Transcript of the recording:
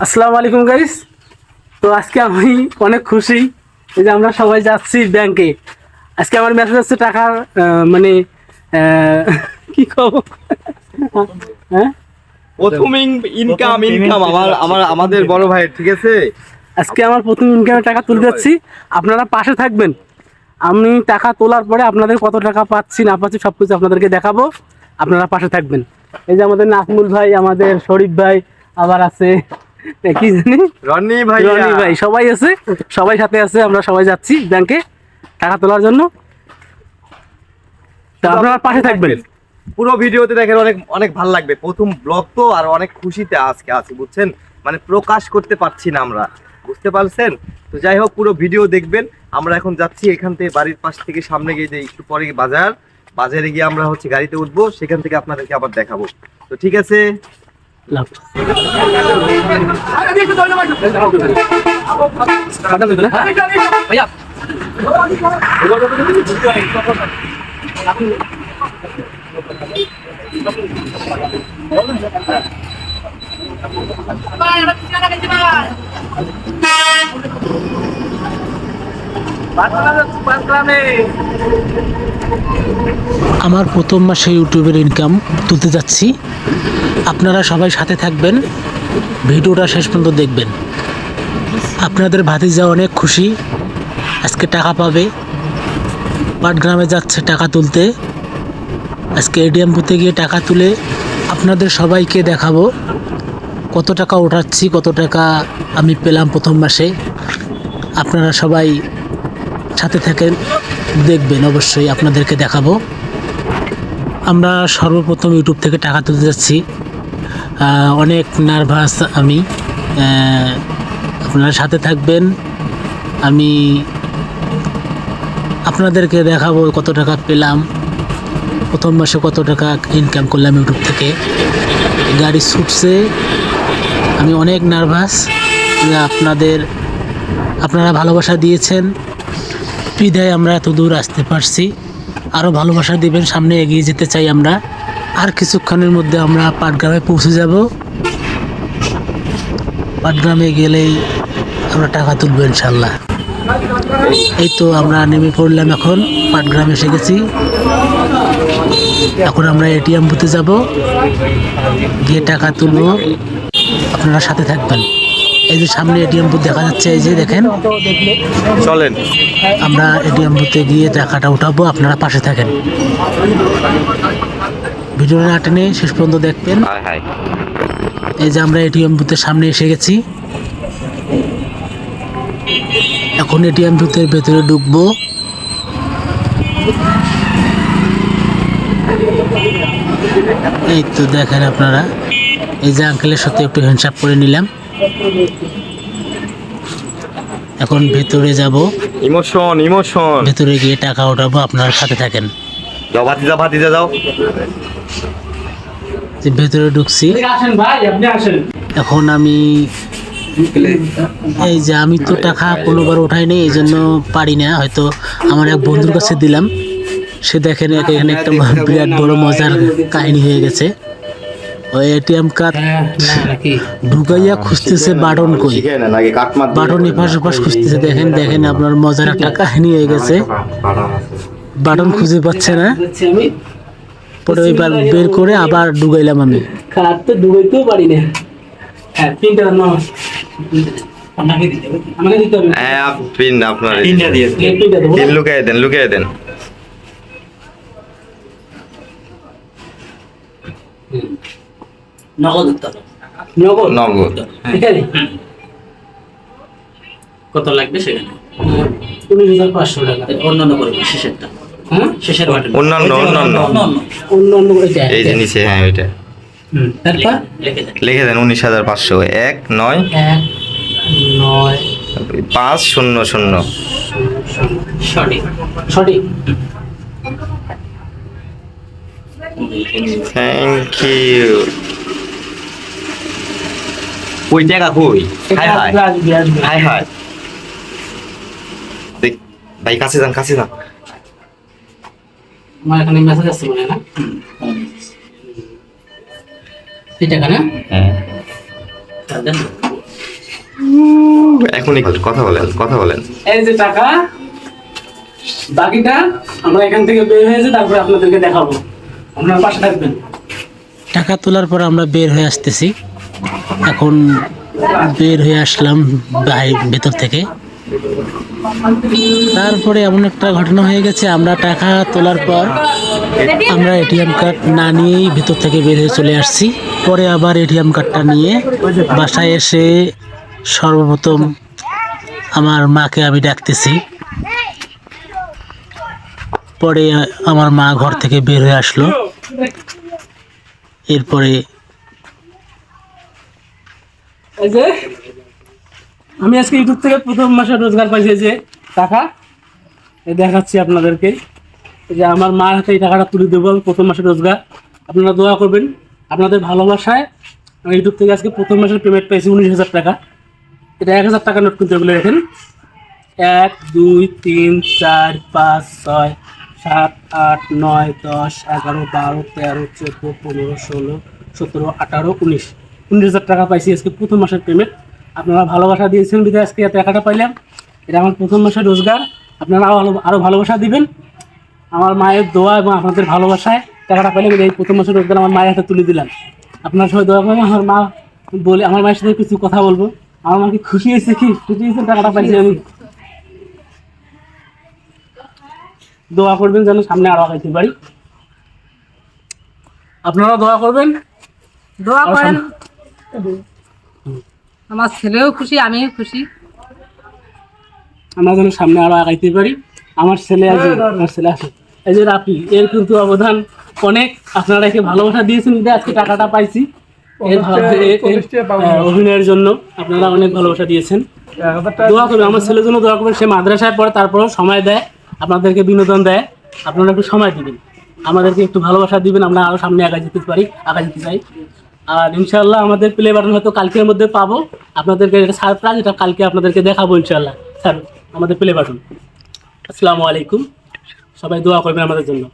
আসসালামু আলাইকুম গাইস তো আজকে আমি অনেক খুশি এই যে আমরা সবাই যাচ্ছি ব্যাংকে আজকে আমার মেসেজ হচ্ছে টাকার মানে কি কব? হ্যাঁ? প্রথম ইনকাম ইনকাম আমার আমার আমাদের বড় ভাই ঠিক আছে? আজকে আমার প্রথম ইনকামের টাকা তুলতে যাচ্ছি আপনারা পাশে থাকবেন। আমি টাকা তোলার পরে আপনাদের কত টাকা পাচ্ছি না পাচ্ছি সব কিছু আপনাদেরকে দেখাবো। আপনারা পাশে থাকবেন। এই যে আমাদের নাজমুল ভাই আমাদের শরীফ ভাই আবার আছে কি জানি? রনি ভাই রনি ভাই সবাই আছে? সবাই সাথে আছে আমরা সবাই যাচ্ছি ব্যাংকে টাকা তোলার জন্য। তো আপনারা পাশে থাকবেন। পুরো ভিডিওতে দেখেন অনেক অনেক ভালো লাগবে। প্রথম ব্লগ তো আর অনেক খুশিতে আজকে আছি বুঝছেন? মানে প্রকাশ করতে পারছি না আমরা বুঝতে পারছেন? তো যাই হোক পুরো ভিডিও দেখবেন। আমরা এখন যাচ্ছি এখান থেকে বাড়ির পাশ থেকে সামনে গিয়ে যে একটু পরে বাজার। বাজারে গিয়ে আমরা হচ্ছে গাড়িতে উঠবো সেখান থেকে আপনাদেরকে আবার দেখাবো। তো ঠিক আছে? লাভ। আমার প্রথম মাসে ইউটিউবের ইনকাম তুলতে যাচ্ছি আপনারা সবাই সাথে থাকবেন। ভিডিওটা শেষ পর্যন্ত দেখবেন। আপনাদের ভাতিজা অনেক খুশি। আজকে টাকা পাবে। পাটগ্রামে যাচ্ছে টাকা তুলতে। আজকে এটিএম বুথে গিয়ে টাকা তুলে আপনাদের সবাইকে দেখাবো। কত টাকা ওঠাচ্ছি কত টাকা আমি পেলাম প্রথম মাসে। আপনারা সবাই সাথে থাকেন, দেখবেন অবশ্যই আপনাদেরকে দেখাবো। আমরা সর্বপ্রথম ইউটিউব থেকে টাকা তুলতে যাচ্ছি। অনেক নার্ভাস আমি। আপনারা সাথে থাকবেন। আমি আপনাদেরকে দেখাবো কত টাকা পেলাম। প্রথম মাসে কত টাকা ইনকাম করলাম ইউটিউব থেকে। গাড়ি ছুটছে। আমি অনেক নার্ভাস আপনাদের, আপনারা ভালোবাসা দিয়েছেন। বিদায় আমরা এত দূর আসতে পারছি। আরও ভালোবাসা দিবেন, সামনে এগিয়ে যেতে চাই আমরা। আর কিছুক্ষণের মধ্যে আমরা পাটগ্রামে পৌঁছে যাব। পাটগ্রামে গেলেই আমরা টাকা তুলবো ইনশাল্লাহ এই তো আমরা নেমে পড়লাম এখন পাটগ্রামে এসে গেছি। এখন আমরা এটিএম বুথে যাব গিয়ে টাকা তুলবো। আপনারা সাথে থাকবেন। এই যে সামনে এটিএম বুথ দেখা যাচ্ছে এই যে দেখেন। চলেন। আমরা এটিএম বুথে গিয়ে টাকাটা উঠাবো আপনারা পাশে থাকেন। ভিডিওটা না টেনে শেষ পর্যন্ত দেখবেন। এই যে আমরা এটিএম বুথের সামনে এসে গেছি। এখন এটিএম বুথের ভেতরে ঢুকবো। এই তো দেখেন আপনারা এই যে আঙ্কেলের সাথে একটু হ্যান্ডসাপ করে নিলাম। এখন ভেতরে যাব। Emotion emotion. ভেতরে গিয়ে টাকা উঠাবো আপনার সাথে থাকেন। যাও ভাতিজা ভাতিজা যাও। যে ভেতরে ঢুকছি। আসেন ভাই আপনি আসেন। এখন আমি এই যে আমি তো টাকা কোনোবার উঠাই নেই এই জন্য পারি না। হয়তো আমার এক বন্ধুর কাছে দিলাম। সে দেখেন এখানে একটা বিরাট বড় মজার কাহিনী হয়ে গেছে। ওই এটিএম কার্ড ঢুকাইয়া খুঁজতেছে বাটন কই? বাটন এপাশ ওপাশ খুঁজতেছে দেখেন দেখেন আপনার মজার একটা কাহিনী হয়ে গেছে। বাটন খুঁজে পাচ্ছে না। পরে ওইবার বের করে আবার ঢুকাইলাম আমি। খারাপ তো ডুবাইতেও পারি না হ্যাঁ তিনটা হবে হ্যাঁ দেন দেন। কত লাগবে সেখানে? উনিশ হাজার পাঁচশো টাকা। অন্যান্য করবে শেষেরটা। শেষের বাটন অন্যান্য অন্যান্য। এই যে নিচে হ্যাঁ ওইটা। তারপর? লিখে দেন। উনিশ হাজার পাঁচশো। এক নয়। এক নয়। পাঁচ শূন্য শূন্য। সঠিক। সঠিক। থ্যাংক ইউ ওই টাকা কই? Hi hi. Hi hi. ভাই কাছে যান কাছে যান। আমার এখানে মেসেজ আসছে মনে না? এই টাকা না? হ্যাঁ। দেন। এখন একটু কথা বলেন কথা বলেন এই যে টাকা বাকিটা আমরা এখান থেকে বের হয়েছে তারপরে আপনাদেরকে দেখাবো। আপনার পাশে থাকবেন। টাকা তোলার পর আমরা বের হয়ে আসতেছি। এখন বের হয়ে আসলাম বাহির ভেতর থেকে। তারপরে এমন একটা ঘটনা হয়ে গেছে, আমরা টাকা তোলার পর আমরা এটিএম কার্ড না নিয়েই ভেতর থেকে বের হয়ে চলে আসছি। পরে আবার এটিএম কার্ডটা নিয়ে বাসায় এসে সর্বপ্রথম আমার মাকে আমি ডাকতেছি। পরে আমার মা ঘর থেকে বের হয়ে আসলো। এরপরে আমি আজকে ইউটিউব থেকে প্রথম মাসে রোজগার পাইছি যে টাকা। এই দেখাচ্ছি আপনাদেরকে। যে আমার মার হাতে এই টাকাটা তুলে দেবো প্রথম মাসে রোজগার। আপনারা দোয়া করবেন। আপনাদের ভালোবাসায় আমি ইউটিউব থেকে আজকে প্রথম মাসের পেমেন্ট পাইছি উনিশ হাজার টাকা। এটা এক হাজার টাকা নোট কিনতে এগুলো দেখেন। এক, দুই, তিন, চার, পাঁচ, ছয়, সাত, আট, নয়, দশ, এগারো, বারো, তেরো, চোদ্দ, পনেরো, ষোলো, সতেরো, আঠারো, উনিশ। উনিশ হাজার টাকা পাইছি আজকে প্রথম মাসের পেমেন্ট আপনারা ভালোবাসা দিয়েছেন বিধায় আজকে এত টাকাটা পাইলাম। এটা আমার প্রথম মাসের রোজগার। আপনারা আরও আরও ভালোবাসা দিবেন। আমার মায়ের দোয়া এবং আপনাদের ভালোবাসায় টাকাটা পাইলাম এই প্রথম মাসের রোজগার আমার মায়ের হাতে তুলে দিলাম। আপনারা সবাই দোয়া করবেন আমার মা বলে আমার মায়ের সাথে কিছু কথা বলব। আমার মা কি খুশি হয়েছে কি? খুশি হয়েছে টাকাটা পাইছি আমি। দোয়া করবেন যেন সামনে আরও আগাইতে পারি। আপনারা দোয়া করবেন। দোয়া করেন। আমার ছেলেও খুশি আমিও খুশি। আমরা যেন সামনে আরও আগাইতে পারি। আমার ছেলে আছে আমার ছেলে আছে। এই যে রাফি এর কিন্তু অবদান অনেক। আপনারা একে ভালোবাসা দিয়েছেন যে আজকে টাকাটা পাইছি। আহ, অভিনয়ের জন্য আপনারা অনেক ভালোবাসা দিয়েছেন। দোয়া করবেন আমার ছেলের জন্য দোয়া করবেন। সে মাদ্রাসায় পড়ে তারপরেও সময় দেয় আপনাদেরকে বিনোদন দেয়। আপনারা একটু সময় দিবেন। আমাদেরকে একটু ভালোবাসা দিবেন আমরা আরও সামনে আগায় যেতে পারি আগায় যেতে চাই। আর ইনশাল্লাহ আমাদের প্লে বাটন হয়তো কালকের মধ্যে পাবো। আপনাদেরকে এটা সারপ্রাইজ এটা কালকে আপনাদেরকে দেখাবো ইনশাল্লাহ স্যার, আমাদের প্লে বাটন আসসালামু আলাইকুম। সবাই দোয়া করবেন আমাদের জন্য।